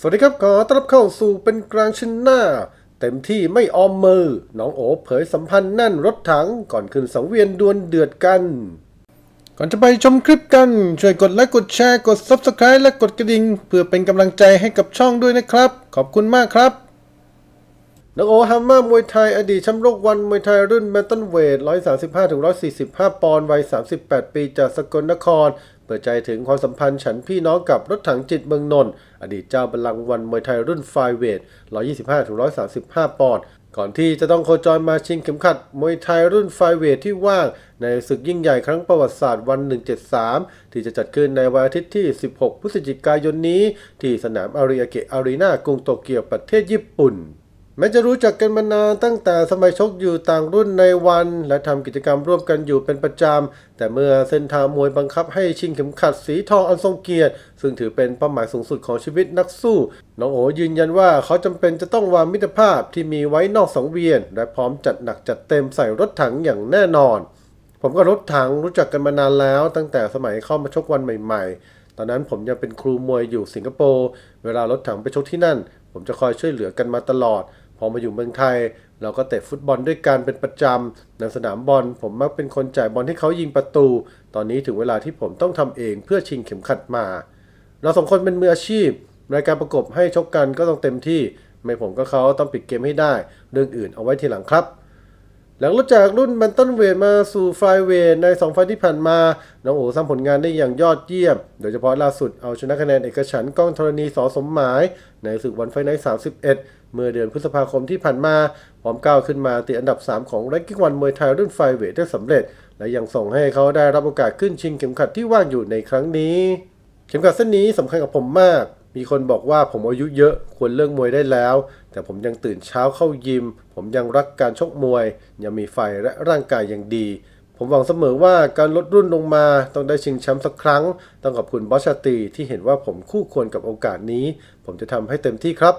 สวัสดีครับ ขอต้อนรับเข้าสู่เป็นกลางชนหน้า เต็มที่ไม่ออมมือ น้องโอเผยสัมพันธ์แน่นรถถังก่อนขึ้นสังเวียนดวลเดือดกัน ก่อนจะไปชมคลิปกัน ช่วยกดไลค์กดแชร์กด Subscribe และกดกระดิ่ง เพื่อเป็นกำลังใจให้กับช่องด้วยนะครับ ขอบคุณมากครับ นักโอฮัมเมอร์มวยไทย อดีตแชมป์โลกวันมวยไทยรุ่นแบนตันเวท 135-145 ปอนด์วัย 38 ปีจากสกลนคร เปิดใจถึงความสัมพันธ์ฉันพี่น้องกับรถถังจิตเมืองนนท์อดีตเจ้าบัลลังก์วันมวยไทยรุ่นไฟเวท 125-135 ปอนด์ก่อนที่จะต้องโคจรมาชิงเข็มขัดมวยไทยรุ่นไฟเวทที่ว่าง ในศึกยิ่งใหญ่ครั้งประวัติศาสตร์วัน 173 ที่จะจัดขึ้นในวันอาทิตย์ที่ 16 พฤศจิกายนนี้ ที่สนามอาริอาเกะอารีนากรุงโตเกียวประเทศญี่ปุ่น แม้จะรู้จักกันมานานตั้งแต่สมัยชกอยู่ต่างรุ่นในวัน และทำกิจกรรมร่วมกันอยู่เป็นประจำ แต่เมื่อเส้นทางมวยบังคับให้ชิงเข็มขัดสีทองอันทรงเกียรติ ซึ่งถือเป็นเป้าหมายสูงสุดของชีวิตนักสู้ น้องโอยืนยันว่าเขาจำเป็นจะต้องวางมิตรภาพที่มีไว้นอกสังเวียน และพร้อมจัดหนักจัดเต็มใส่รถถังอย่างแน่นอน ผมกับรถถังรู้จักกันมานานแล้ว ตั้งแต่สมัยเข้ามาชกวันใหม่ ๆ ตอนนั้นผมยังเป็นครูมวยอยู่สิงคโปร์ เวลารถถังไปชกที่นั่น ผมจะคอยช่วยเหลือกันมาตลอด พอมาอยู่เมืองไทย เราก็เตะฟุตบอลด้วยกันเป็นประจำในสนามบอล ผมมักเป็นคนจ่ายบอลให้เขายิงประตู ตอนนี้ถึงเวลาที่ผมต้องทำเองเพื่อชิงเข็มขัดมา เราสองคนเป็นมืออาชีพ รายการประกบให้ชกกันก็ต้องเต็มที่ ไม่ผมก็เขาต้องปิดเกมให้ได้ เรื่องอื่นเอาไว้ทีหลังครับหลังลดจากรุ่นแบนตันเวทมาสู่ไฟเวทใน2ไฟที่ผ่านมา น้องโอสร้างผลงานได้อย่างยอดเยี่ยม โดยเฉพาะล่าสุดเอาชนะคะแนนเอกฉันก้องธรณีสอสมหมาย ในศึกวันไฟนท์31 เมื่อเดือนพฤษภาคมที่ผ่านมา พร้อมก้าวขึ้นมาติดอันดับ 3 ของแรงกิ้งวันมวยไทยรุ่นไฟเวทได้สำเร็จ และยังส่งให้เขาได้รับโอกาสขึ้นชิงเข็มขัดที่ว่างอยู่ในครั้งนี้ เข็มขัดเส้นนี้สำคัญกับผมมาก มีคนบอกว่าผมอายุเยอะควรเลิกมวยได้แล้ว แต่ผมยังตื่นเช้าเข้ายิม ผมยังรักการชกมวย ยังมีไฟและร่างกายยังดีผมหวังเสมอว่าการลดรุ่นลงมาต้องได้ชิงแชมป์สักครั้ง ต้องขอบคุณบอสชาตีที่เห็นว่าผมคู่ควรกับโอกาสนี้ ผมจะทำให้เต็มที่ครับ